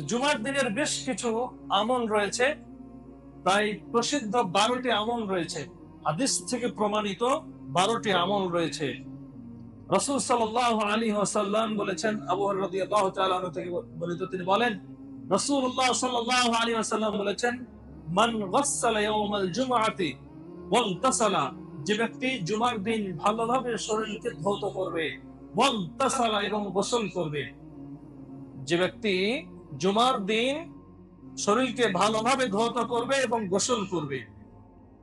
জুমার দিনের বেশ কিছু আমল রয়েছে। প্রায় প্রসিদ্ধ বারোটি আমল রয়েছে। হাদিস থেকে প্রমাণিত বারোটি আমল রয়েছে। রসুল আলী বলেছেন থেকে বর্ণিত তিনি বলেন আলাইহি ওয়াসাল্লাম বলেছেন যে ব্যক্তি জুমার দিন ভালোভাবে শরীরকে ধৌত করবে এবং গোসল করবে। যে ব্যক্তি জুমার দিন শরীরকে ভালোভাবে ধৌত করবে এবং গোসল করবে।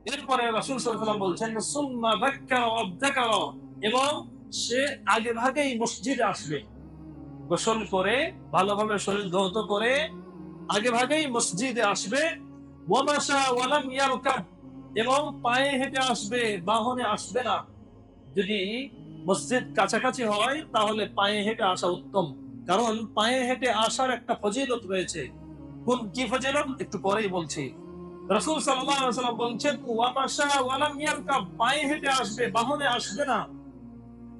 এরপরে রাসূল ওয়াসাল্লাম বলছেন, সুম্মা ওয়াযাকারা এবং সে আগে ভাগেই মসজিদে আসবে। গোসল করে, ভালোভাবে শরীর ধৌত করে, আগে ভাগেই মসজিদে আসবে। ওয়ামাশা ওয়ালাম ইয়ারকাব। এবং পায়ে হেঁটে আসবে, বাহনে আসবে না। যদি মসজিদ কাছাকাছি হয়, তাহলে পায়ে হেঁটে আসা উত্তম। কারণ পায়ে হেঁটে আসার একটা ফজিলত রয়েছে। কোন কি ফজিলত? একটু পরেই বলছি। রাসূল ওয়াসাল্লাম বলছেন পায়ে হেঁটে আসবে বাহনে আসবে না।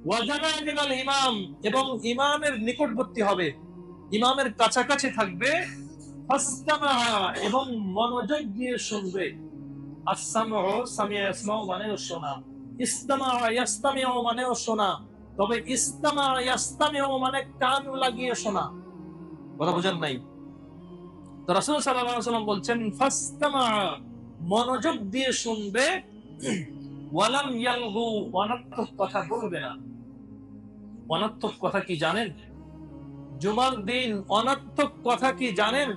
ওয়াজানা ইমাম, এবং ইমামের নিকটবর্তী হবে। ইমামের কাছাকাছি থাকবে। এবং মনোযোগ দিয়ে শুনবে। আসামু সামিয়া ইয়াসমাউ মানেও শোনা। ইস্তামা ইয়াস্তামিউ মানেও শোনা। তবে মানে কান লাগিয়ে শোনা। কথা নাই? আলাইহি বলছেন মনোযোগ দিয়ে শুনবে কথা বলবে না। অনর্থক কথা কি জানেন? জুমার দিন অনর্থক কথা কি জানেন?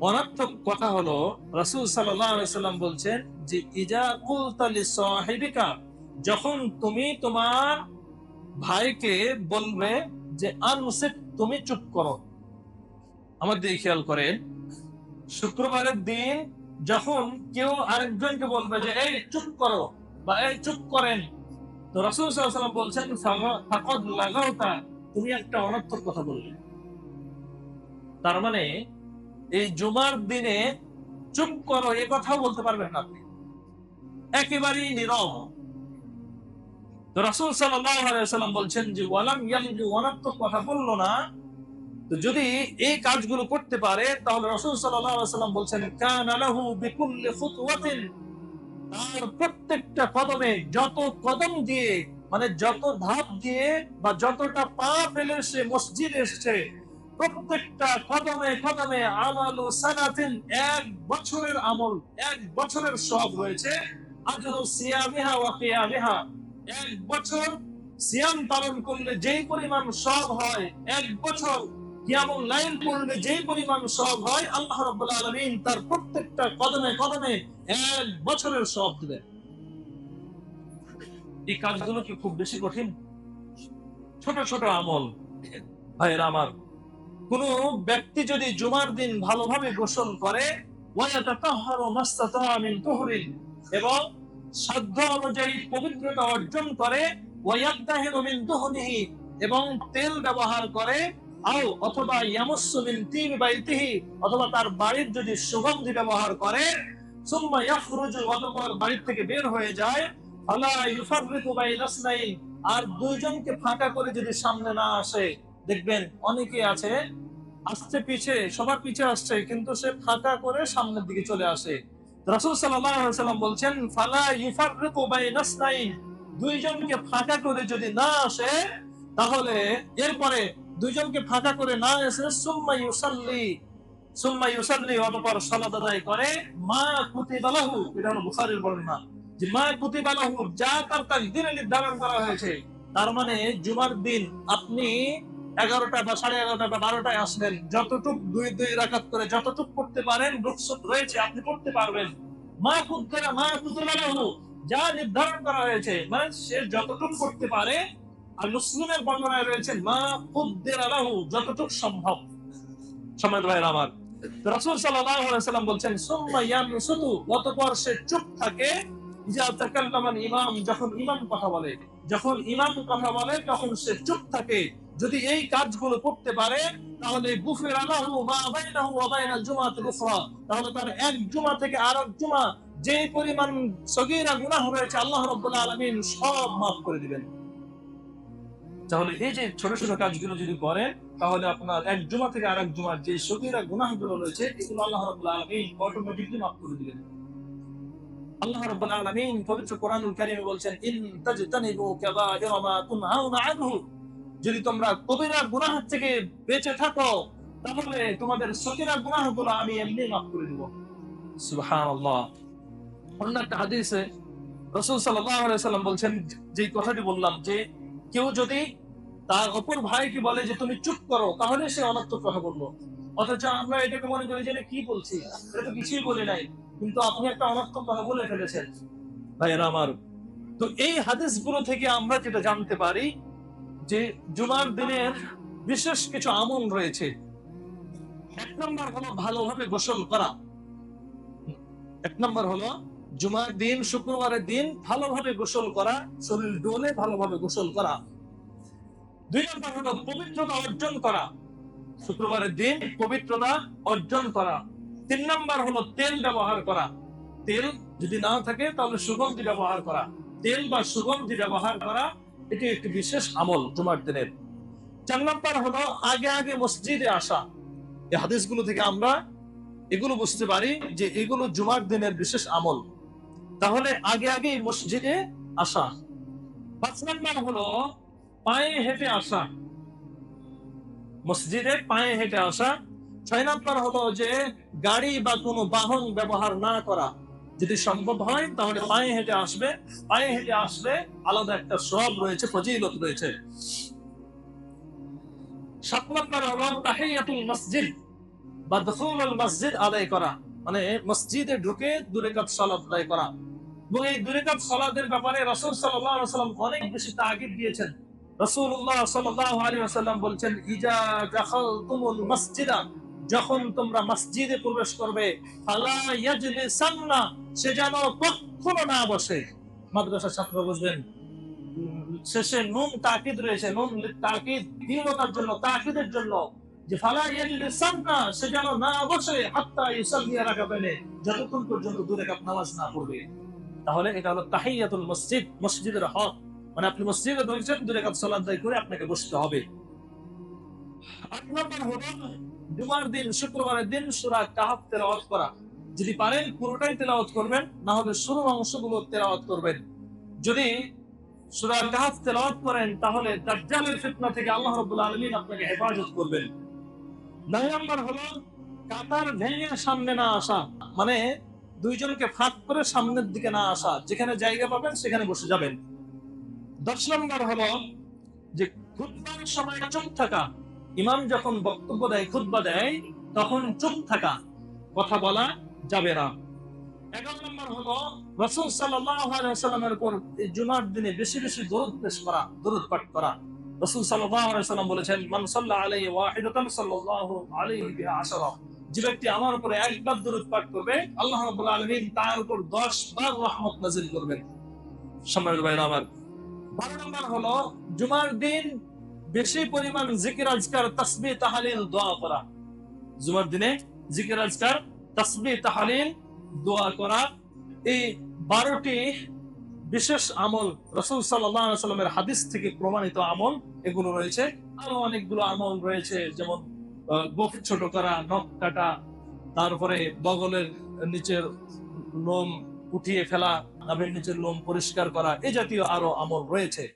অনর্থক কথা হলো, রাসূল সাল্লাম বলছেন যে, ইজা কুলতা লিসাহিবিকা যখন তুমি তোমার ভাইকে বলবে যে আনসিক তুমি চুপ করো। আমার দিকে খেয়াল করেন শুক্রবারের দিন যখন কেউ আরেকজনকে বলবে যে, এই, চুপ করো বা এই, চুপ করেন। তো বলছেন ফাকাদ লাগাওতা, তুমি একটা অনর্থক কথা বললে। তার মানে এই জুমার দিনে চুপ করো, এ কথাও বলতে পারবেন আপনি। একেবারেই নীরব। রাসূল সাল্লাল্লাহু বলছেন যে কথা বলল না। তো যদি এই কাজগুলো করতে পারে, তাহলে রাসূল ওয়াসাল্লাম বলছেন প্রত্যেকটা কদমে যত কদম দিয়ে মানে যত ধাপ দিয়ে বা যতটা পা ফেলে সে মসজিদ এসছে, প্রত্যেকটা কদমে কদমে আমালু সানাতিন, এক বছরের আমল, এক বছরের সব রয়েছে আজরু সিয়ামিহা ওয়া কিয়ামিহা এক বছর সিয়াম পালন করলে যেই পরিমাণ সব হয়, এক বছর কিয়ামুল যেই পরিমাণ সব হয়, আল্লাহ রাব্বুল তার প্রত্যেকটা কদমে কদমে এক বছরের সব এই কাজগুলো কি খুব বেশি কঠিন? ছোট ছোট আমল। ভাইয়ের আমার, কোন ব্যক্তি যদি জুমার দিন ভালোভাবে গোসল করে এবং অনুযায়ী পবিত্রতা অর্জন করে এবং তেল ব্যবহার করে, আও অথবা ইয়ামুসসু মিন তিন বাইতিহি, অথবা তার বাড়ির যদি সুগন্ধি ব্যবহার করে, সুম্মা অতঃপর বাড়ির থেকে বের হয়ে যায়, ফালা ইউফাররিকু আর দুইজনকে ফাঁকা করে যদি সামনে না আসে, দেখবেন অনেকে আছে, আসছে পিছে, সবার পিছে আসছে, কিন্তু সে ফাঁকা করে সামনের দিকে চলে আসে। রাসূল সাল্লাম বলছেন, ফালা ইসনাইন দুইজনকে ফাঁকা করে যদি না আসে, তাহলে এরপরে দুইজনকে ফাঁকা করে না এসে সুম্মা ইউসাল্লি সুম্মা ইউসাল্লি অতঃপর সালাত আদায় করে, মা কুতিবা লাহু এটা হলো বুখারীর বর্ণনা। যে মা কুতিবা লাহু যা তার নির্ধারণ করা হয়েছে, তার মানে জুমার দিন আপনি এগারোটা বা সাড়ে এগারোটা বা বারোটায় আসলেন যতটুক দুই দুই রাকাত করে যতটুক করতে পারেন, রুকসত রয়েছে, আপনি করতে পারবেন। মা কুদ্দেরা মা কুতিবা লাহু যা নির্ধারণ করা হয়েছে মানে সে যতটুক করতে পারে, আর মুসলিমের বর্ণনায় রয়েছে, মা কুদ্দেরা লাহু যতটুক সম্ভব। সময় ভাইয়ের আমার রাসূল সাল্লাল্লাহু সাল্লাম বলছেন, সুম্মা ইয়ানসুতু অতঃপর সে চুপ থাকে। ইজা তাকাল্লামান ইমাম, যখন ইমাম কথা বলে, যখন ইমাম কথা বলে, তখন সে চুপ থাকে। যদি এই কাজগুলো করতে পারে, তাহলে তাহলে তার এক জুমা থেকে আরেক জুমা যে পরিমাণ সগীরা গুনাহ রয়েছে, আল্লাহ রাব্বুল আলামিন সব মাফ করে দিবেন। তাহলে এই যে ছোট ছোট কাজগুলো যদি করেন, তাহলে আপনার এক জুমা থেকে আরেক জুমার যে সগীরা গুনাহগুলো রয়েছে আল্লাহ রাব্বুল আলামিন অটোমেটিকলি মাফ করে দিবেন। আল্লাহ রাব্বুল আলামিন পবিত্র কোরআনুল কারীমে বলছেন, ইন তাজতানিবু কাবাইরা মা তুনহাউনা আনহু। যদি তোমরা কবিরা গুনাহ থেকে বেঁচে থাকো, তাহলে তোমাদের সগীরা গুনাহগুলো আমি এমনি মাফ করে দিব। সুবহানাল্লাহ। অন্য একটা হাদিসে রাসূল সাল্লাম বলছেন যে কথাটি বললাম যে, কেউ যদি তার অপর ভাইকে বলে যে, তুমি চুপ করো তাহলে সে অনর্থক কথা বলল। অথচ আমরা এটাকে মনে করি যে কি বলছি? এটা তো কিছুই বলি নাই। কিন্তু আপনি একটা অনর্থক কথা বলে ফেলেছেন। ভাইয়েরা আমার, তো এই হাদিসগুলো থেকে আমরা যেটা জানতে পারি যে জুমার দিনের বিশেষ কিছু আমল রয়েছে, এক নম্বর হলো ভালোভাবে গোসল করা। এক নম্বর হলো জুমার দিন, শুক্রবারের দিন ভালোভাবে গোসল করা, শরীর ডোলে ভালোভাবে গোসল করা। দুই নম্বর হলো পবিত্রতা অর্জন করা, শুক্রবারের দিন পবিত্রতা অর্জন করা। তিন নম্বর হলো তেল ব্যবহার করা। তেল যদি না থাকে তাহলে সুগন্ধি ব্যবহার করা। তেল বা সুগন্ধি ব্যবহার করা এটি একটি বিশেষ আমল জুমার দিনের। চার নম্বর হলো আগে আগে মসজিদে আসা। এই হাদিসগুলো থেকে আমরা এগুলো বুঝতে পারি যে এগুলো জুমার দিনের বিশেষ আমল। তাহলে আগে আগে মসজিদে আসা। পাঁচ নম্বর হলো পায়ে হেঁটে আসা। মসজিদে পায়ে হেঁটে আসা। ছয় নম্বর হলো যে গাড়ি বা কোনো বাহন ব্যবহার না করা। যদি সম্ভব হয়, তাহলে পায়ে হেঁটে আসবে, পায়ে হেঁটে আসলে আলাদা একটা সব রয়েছে, ফজিলত রয়েছে। সাত নম্বর তাহিয়াতুল মসজিদ। বা দখুল মসজিদ আদায় করা মানে মসজিদে ঢুকে দূরে সালাত আদায় করা। এবং এই দূরে কাপ সালাদের ব্যাপারে অনেক বেশি তাগিদ দিয়েছেন। সাল্লাম বলছেন, ইজা মসজিদা। যখন তোমরা মসজিদে প্রবেশ করবে সে যেন কখনো না বসে। মাদ্রাসার ছাত্র বুঝবেন, শেষে নুন তাকিদ রয়েছে, নুন তাকিদ, দৃঢ়তার জন্য, তাকিদের জন্য, যে ফালা সে যেন না বসে, হাত্তা যতক্ষণ পর্যন্ত নামাজ না পড়বে। তাহলে এটা হলো তাহিয়াতুল মসজিদ, মসজিদের হক। মানে আপনি মসজিদে ঢুকছেন দূরে কাপ সালাত করে আপনাকে বসতে হবে। আট নম্বর হলো জুমার দিন, শুক্রবারের দিন সুরা কাহাব তেলাওয়াত করা। যদি পারেন, পুরোটাই তেলাওয়াত করবেন, না হলে শুরুর অংশগুলো তেলাওয়াত করবেন। যদি সুরা কাহাব তেলাওয়াত করেন, তাহলে দাজ্জালের ফিতনা থেকে আল্লাহ রাব্বুল আলামিন আপনাকে হেফাজত করবেন। নয় নম্বর হলো, কাতার ভেঙে সামনে না আসা। মানে দুইজনকে ফাঁক করে সামনের দিকে না আসা। যেখানে জায়গা পাবেন, সেখানে বসে যাবেন। দশ নম্বর হলো যে খুতবার সময় চুপ থাকা। ইমাম যখন বক্তব্য দেয়, খুতবা দেয়, তখন চুপ থাকা, কথা বলা যাবে না। বিহা যে ব্যক্তি আমার উপরে একবার দরুদ পাঠ করবে, আল্লাহ রাব্বুল তার উপর 10 বার রহমত করবেন। সম্মানিত আমার, বারো নম্বর হলো, জুমার দিন বেশি পরিমাণ জিকির আজকার তাসবিহ তাহলিল দোয়া করা। জুমার দিনে জিকির আজকার তাসবিহ তাহলিল দোয়া করা। এই বারোটি বিশেষ আমল রসুল সাল্লামের হাদিস থেকে প্রমাণিত আমল, এগুলো রয়েছে। আরও অনেকগুলো আমল রয়েছে, যেমন গোফ ছোট করা, নখ কাটা, তারপরে বগলের নিচের লোম উঠিয়ে ফেলা নিচের লোম পরিষ্কার করা এই জাতীয় আরও আমল রয়েছে।